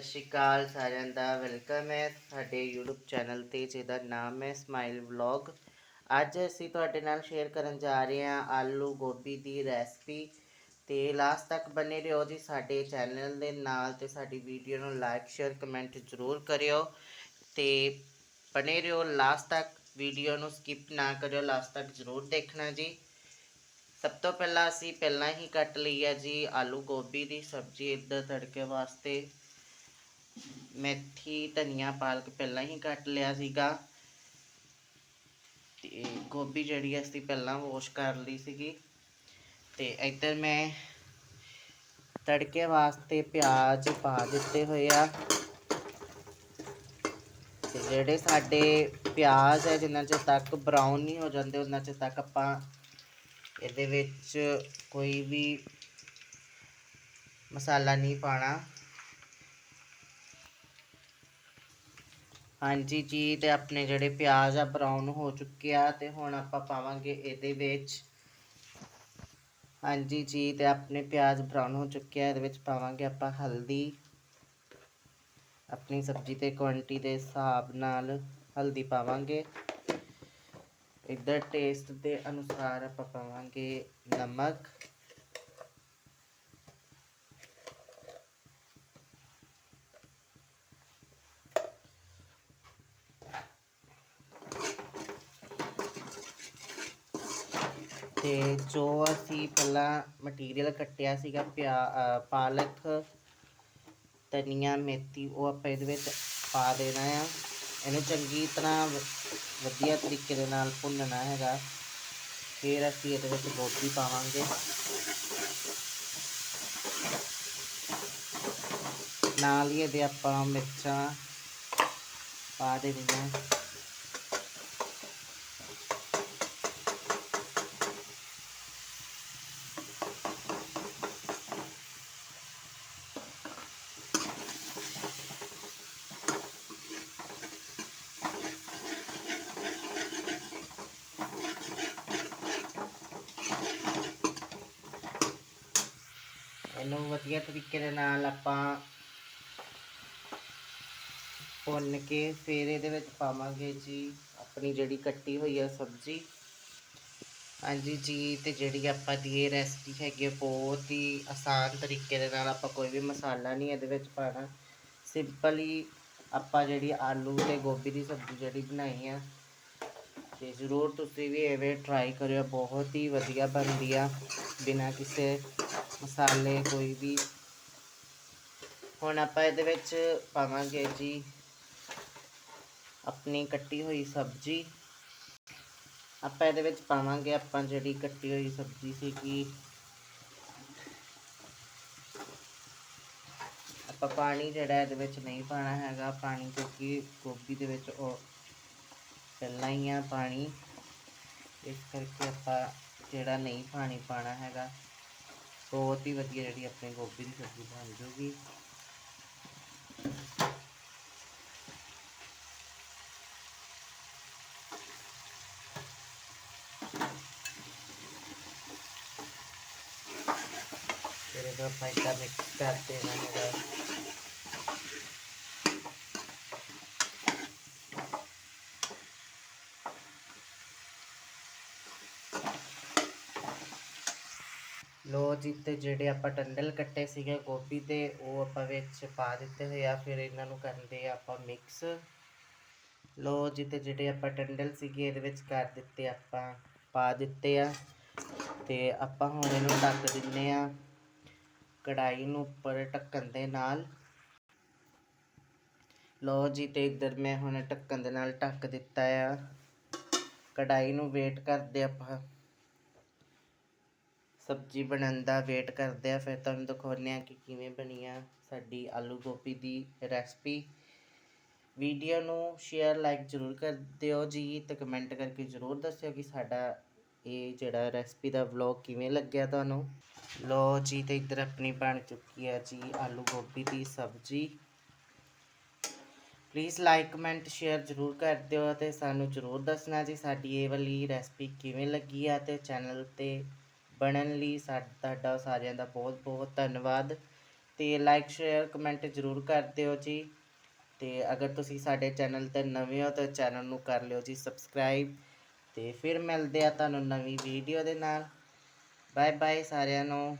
ਸਤਿ ਸ਼੍ਰੀ ਅਕਾਲ ਸਾਰਿਆਂ ਦਾ, ਵੈਲਕਮ ਹੈ ਸਾਡੇ YouTube ਚੈਨਲ ਤੇ, ਜਿਹਦਾ ਨਾਮ ਹੈ ਸਮਾਈਲ ਵਲੌਗ ਅੱਜ ਅਸੀਂ ਤੁਹਾਡੇ ਨਾਲ ਸ਼ੇਅਰ ਕਰਨ ਜਾ ਰਹੇ ਹਾਂ ਆਲੂ ਗੋਭੀ ਦੀ ਰੈਸਪੀ ਤੇ ਲਾਸਟ ਤੱਕ ਬਨੇ ਰਹੋ ਜੀ ਸਾਡੇ ਚੈਨਲ ਦੇ ਨਾਲ ਤੇ ਸਾਡੀ ਵੀਡੀਓ ਨੂੰ ਲਾਈਕ ਸ਼ੇਅਰ ਕਮੈਂਟ ਜ਼ਰੂਰ ਕਰਿਓ ਤੇ ਬਨੇ ਰਹੋ ਲਾਸਟ ਤੱਕ ਵੀਡੀਓ ਨੂੰ ਸਕਿਪ ਨਾ ਕਰਿਓ ਲਾਸਟ ਤੱਕ ਜ਼ਰੂਰ ਦੇਖਣਾ ਜੀ। ਸਭ ਤੋਂ ਪਹਿਲਾਂ ਅਸੀਂ ਪਹਿਲਾਂ ਹੀ ਕੱਟ ਲਈ ਹੈ ਜੀ ਆਲੂ ਗੋਭੀ ਦੀ ਸਬਜ਼ੀ ਇੱਧਰ ਤੜਕੇ ਵਾਸਤੇ। ਮੇਥੀ, ਧਨੀਆ ਪਾਲਕ ਪਹਿਲਾਂ ਹੀ ਕੱਟ ਲਿਆ ਸੀਗਾ। ਤੇ ਗੋਭੀ ਜਿਹੜੀ ਅਸੀਂ ਪਹਿਲਾਂ ਵਾਸ਼ ਕਰ ਲਈ ਸੀਗੀ। ਤੇ ਇੱਧਰ ਮੈਂ ਤੜਕੇ ਵਾਸਤੇ ਪਿਆਜ਼ ਪਾ ਦਿੱਤੇ ਹੋਏ ਆ। ਤੇ ਜਿਹੜੇ ਸਾਡੇ ਪਿਆਜ਼ ਹੈ ਜਿੰਨਾ ਚਿਰ ਤੱਕ ਬਰਾਊਨ ਨਹੀਂ ਹੋ ਜਾਂਦੇ ਉਹਨਾਂ ਚਿਰ ਤੱਕ ਆਪਾਂ ਇਹਦੇ ਵਿੱਚ ਕੋਈ ਵੀ ਮਸਾਲਾ ਨਹੀਂ ਪਾਣਾ। ਹਾਂਜੀ ਜੀ, ਤੇ ਆਪਣੇ ਜਿਹੜੇ ਪਿਆਜ਼ ਆ ਬਰਾਊਨ ਹੋ ਚੁੱਕੇ ਆ ਤੇ ਹੁਣ ਆਪਾਂ ਪਾਵਾਂਗੇ ਇਹਦੇ ਵਿੱਚ। ਹਾਂਜੀ ਜੀ, ਤੇ ਆਪਣੇ ਪਿਆਜ਼ ਬਰਾਊਨ ਹੋ ਚੁੱਕੇ ਆ, ਇਹਦੇ ਵਿੱਚ ਪਾਵਾਂਗੇ ਆਪਾਂ ਹਲਦੀ। ਆਪਣੀ ਸਬਜ਼ੀ ਤੇ ਕੁਆਂਟੀਟੀ ਦੇ ਹਿਸਾਬ ਨਾਲ ਹਲਦੀ ਪਾਵਾਂਗੇ। ਇੱਧਰ ਟੇਸਟ ਦੇ ਅਨੁਸਾਰ ਆਪਾਂ ਪਾਵਾਂਗੇ ਨਮਕ। ਤੇ ਜੋ ਅਸੀਂ ਪਹਿਲਾਂ ਮਟੀਰੀਅਲ ਕੱਟਿਆ ਸੀਗਾ ਪਿਆ ਪਾਲਕ, ਧਨੀਆ, ਮੇਥੀ, ਉਹ ਆਪਾਂ ਇਹਦੇ ਵਿੱਚ ਪਾ ਦੇਣਾ ਆ। ਇਹਨੂੰ ਚੰਗੀ ਤਰ੍ਹਾਂ ਵਧੀਆ ਤਰੀਕੇ ਦੇ ਨਾਲ ਭੁੰਨਣਾ ਹੈਗਾ। ਫਿਰ ਅਸੀਂ ਇਹਦੇ ਵਿੱਚ ਗੋਭੀ ਪਾਵਾਂਗੇ। ਨਾਲ ਹੀ ਇਹਦੇ ਆਪਾਂ ਮਿਰਚਾਂ ਪਾ ਦੇਣੀਆਂ। ਇਹਨੂੰ ਵਧੀਆ ਤਰੀਕੇ ਦੇ ਨਾਲ ਆਪਾਂ ਭੁੰਨ ਕੇ ਫਿਰ ਇਹਦੇ ਵਿੱਚ ਪਾਵਾਂਗੇ ਜੀ ਆਪਣੀ ਜਿਹੜੀ ਕੱਟੀ ਹੋਈ ਆ ਸਬਜ਼ੀ। ਹਾਂਜੀ ਜੀ ਤੇ ਜਿਹੜੀ ਆਪਾਂ ਦੀ ਇਹ ਰੈਸਪੀ ਹੈਗੀ ਆ, ਬਹੁਤ ਹੀ ਆਸਾਨ ਤਰੀਕੇ ਦੇ ਨਾਲ ਆਪਾਂ ਕੋਈ ਵੀ ਮਸਾਲਾ ਨਹੀਂ ਇਹਦੇ ਵਿੱਚ ਪਾਣਾ ਸਿੰਪਲੀ ਆਪਾਂ ਜਿਹੜੀ ਆਲੂ ਤੇ ਗੋਭੀ ਦੀ ਸਬਜ਼ੀ ਜਿਹੜੀ ਬਣਾਈ ਆ ਤੇ ਜ਼ਰੂਰ ਤੁਸੀਂ ਵੀ ਐਵੇਂ ਟਰਾਈ ਕਰਿਓ ਬਹੁਤ ਹੀ ਵਧੀਆ ਬਣਦੀ ਆ ਬਿਨਾਂ ਕਿਸੇ ਮਸਾਲੇ ਕੋਈ ਵੀ। ਹੁਣ ਆਪਾਂ ਇਹਦੇ ਵਿੱਚ ਪਾਵਾਂਗੇ ਜੀ ਆਪਣੀ ਕੱਟੀ ਹੋਈ ਸਬਜ਼ੀ। ਆਪਾਂ ਇਹਦੇ ਵਿੱਚ ਪਾਵਾਂਗੇ ਆਪਾਂ ਜਿਹੜੀ ਕੱਟੀ ਹੋਈ ਸਬਜ਼ੀ ਸੀਗੀ। ਆਪਾਂ ਪਾਣੀ ਜਿਹੜਾ ਇਹਦੇ ਵਿੱਚ ਨਹੀਂ ਪਾਣਾ ਹੈਗਾ, ਪਾਣੀ ਕਿਉਂਕਿ ਗੋਭੀ ਦੇ ਵਿੱਚ ਉਹ ਪਹਿਲਾਂ ਹੀ ਆ ਪਾਣੀ। ਇਸ ਕਰਕੇ ਆਪਾਂ ਜਿਹੜਾ ਨਹੀਂ ਪਾਣੀ ਪਾਣਾ ਹੈਗਾ। ਬਹੁਤ ਹੀ ਵਧੀਆ ਜਿਹੜੀ ਆਪਣੀ ਗੋਭੀ ਦੀ ਸਬਜ਼ੀ ਬਣ ਜੂਗੀ ਫਿਰ ਇਹਨੂੰ ਆਪਾਂ ਇੱਦਾਂ ਮਿਕਸ ਲੋ ਜੀ, ਤੇ ਜਿਹੜੇ ਆਪਾਂ ਟੰਡਲ ਕੱਟੇ ਸੀਗੇ ਗੋਭੀ ਦੇ, ਉਹ ਆਪਾਂ ਵਿੱਚ ਪਾ ਦਿੱਤੇ ਹੋਏ ਆ, ਫਿਰ ਇਹਨਾਂ ਨੂੰ ਕਰਦੇ ਆ ਆਪਾਂ ਮਿਕਸ ਲੋ ਜੀ, ਤੇ ਜਿਹੜੇ ਆਪਾਂ ਟੰਡਲ ਸੀਗੇ, ਇਹਦੇ ਵਿੱਚ ਕਰ ਦਿੱਤੇ ਆਪਾਂ, ਪਾ ਦਿੱਤੇ ਆ। ਤੇ ਆਪਾਂ ਹੁਣ ਇਹਨੂੰ ਢੱਕ ਦਿੰਨੇ ਆ ਕੜਾਈ ਨੂੰ ਉੱਪਰ ਢੱਕਣ ਦੇ ਨਾਲ। ਲੋ ਜੀ, ਤੇ ਇੱਧਰ ਮੈਂ ਹੁਣ ਢੱਕਣ ਦੇ ਨਾਲ ਢੱਕ ਦਿੱਤਾ ਆ। ਕੜਾਈ ਨੂੰ ਵੇਟ ਕਰਦੇ ਆਪਾਂ। ਸਬਜ਼ੀ ਬਣਨ ਦਾ ਵੇਟ ਕਰਦੇ ਆ। ਫਿਰ ਤੁਹਾਨੂੰ ਦਿਖਾਉਂਦੇ ਹਾਂ ਕਿ ਕਿਵੇਂ ਬਣੀ ਆ ਸਾਡੀ ਆਲੂ ਗੋਭੀ ਦੀ ਰੈਸਪੀ ਵੀਡੀਓ ਨੂੰ ਸ਼ੇਅਰ ਲਾਈਕ ਜ਼ਰੂਰ ਕਰ ਦਿਓ ਜੀ ਤੇ ਕਮੈਂਟ ਕਰਕੇ ਜ਼ਰੂਰ ਦੱਸਿਓ ਕਿ ਸਾਡਾ ਇਹ ਜਿਹੜਾ ਰੈਸਪੀ ਦਾ ਵਲੌਗ ਕਿਵੇਂ ਲੱਗਿਆ ਤੁਹਾਨੂੰ। ਲੋ ਜੀ ਤੇ ਇੱਧਰ ਆਪਣੀ ਬਣ ਚੁੱਕੀ ਹੈ ਜੀ ਆਲੂ ਗੋਭੀ ਦੀ ਸਬਜ਼ੀ। ਪਲੀਜ਼ ਲਾਈਕ ਕਮੈਂਟ ਸ਼ੇਅਰ ਜ਼ਰੂਰ ਕਰ ਦਿਓ ਤੇ ਸਾਨੂੰ ਜ਼ਰੂਰ ਦੱਸਣਾ ਜੀ ਸਾਡੀ ਇਹ ਵਾਲੀ ਰੈਸਪੀ ਕਿਵੇਂ ਲੱਗੀ ਆ ਤੇ ਚੈਨਲ ਤੇ ਬਣਨ ਲਈ ਸਾਡਾ, ਤੁਹਾਡਾ ਸਾਰਿਆਂ ਦਾ ਬਹੁਤ ਬਹੁਤ ਧੰਨਵਾਦ ਤੇ ਲਾਈਕ ਸ਼ੇਅਰ ਕਮੈਂਟ ਜ਼ਰੂਰ ਕਰ ਦਿਓ ਜੀ ਤੇ ਅਗਰ ਤੁਸੀਂ ਸਾਡੇ ਚੈਨਲ ਤੇ ਨਵੇਂ ਹੋ ਤਾਂ ਚੈਨਲ ਨੂੰ ਕਰ ਲਿਓ ਜੀ ਸਬਸਕ੍ਰਾਈਬ ਤੇ ਫਿਰ ਮਿਲਦੇ ਆ ਤੁਹਾਨੂੰ ਨਵੀਂ ਵੀਡੀਓ ਦੇ ਨਾਲ। ਬਾਏ ਬਾਏ ਸਾਰਿਆਂ ਨੂੰ।